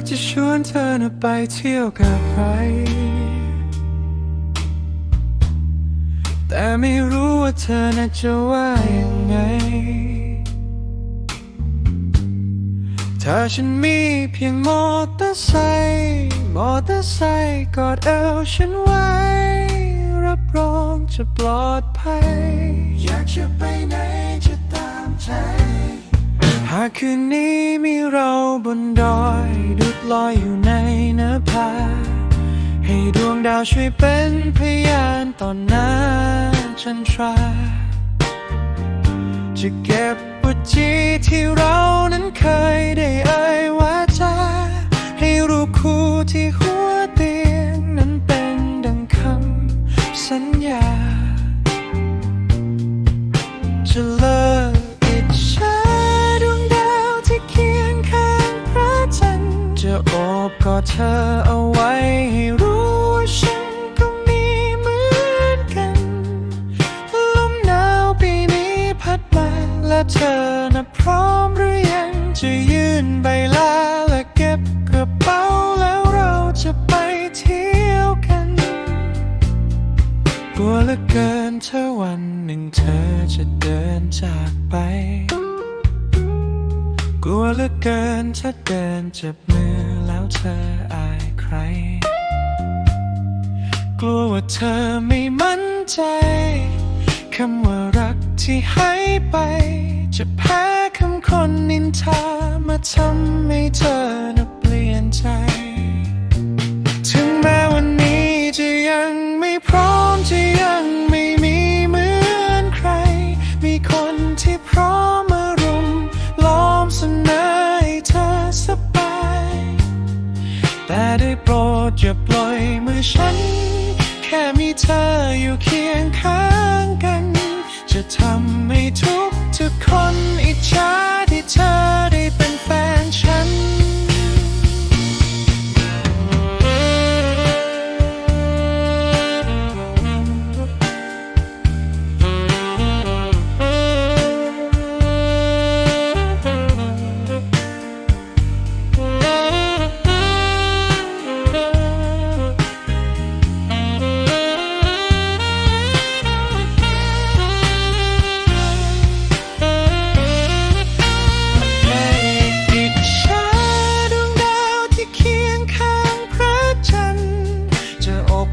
ากจะชวนเธอไปเที่ยวกับใคร แต่ไม่รู้ว่าเธอน่ะจะว่ายังไง ถ้าฉันมีเพียงมอเตอร์ไซค์มอเตอร์ไซค์กอดเอวฉันไว้ รับรองจะปลอดภัย อยากจะไปไหนจะตามใจ หากคืนนี้มีเราบนดอยด ลอยอยู่ในเนื้อผาให้ดวงดาวช่วยเป็นพยานตอหน้าฉันทรา จะเก็บวันที่ที่เรานั้นเคยได้เอ่ย จะโอบกอดเธอเอาไว้ให้รู้ว่าฉันก็มีเหมือนกัน ลมหนาวปีนี้พัดมาและเธอน่ะพร้อมหรือยังจะยื่นใบลาและเก็บกระเป๋าแล้วเราจะไปเที่ยวกันกลัวเหลือเกินเธอวันหนึ่งเธอจะเดินจากไปกลัวเหลือเกินถ้าเดินจับมื กลัวว่าเธอไม่มั่นใจคำว่ารักที่ให้ไป จะแพ้คำคนนินทามาทำให้เธอนเปลี่ยนใจ ถึงแม้วันนี้จะยังไม่พร้อมจะยังไม่มีเหมือนใคร มีคนที่พร้อมมารุมล้อมเสนอให้เธอสบาย แต่ได้โปรดอย่าปล่อยมือฉัน ค่มีเธออยู่เคียงข้างกัน จะทำให้ทุก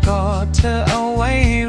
กอดเธอเอาไว้ให้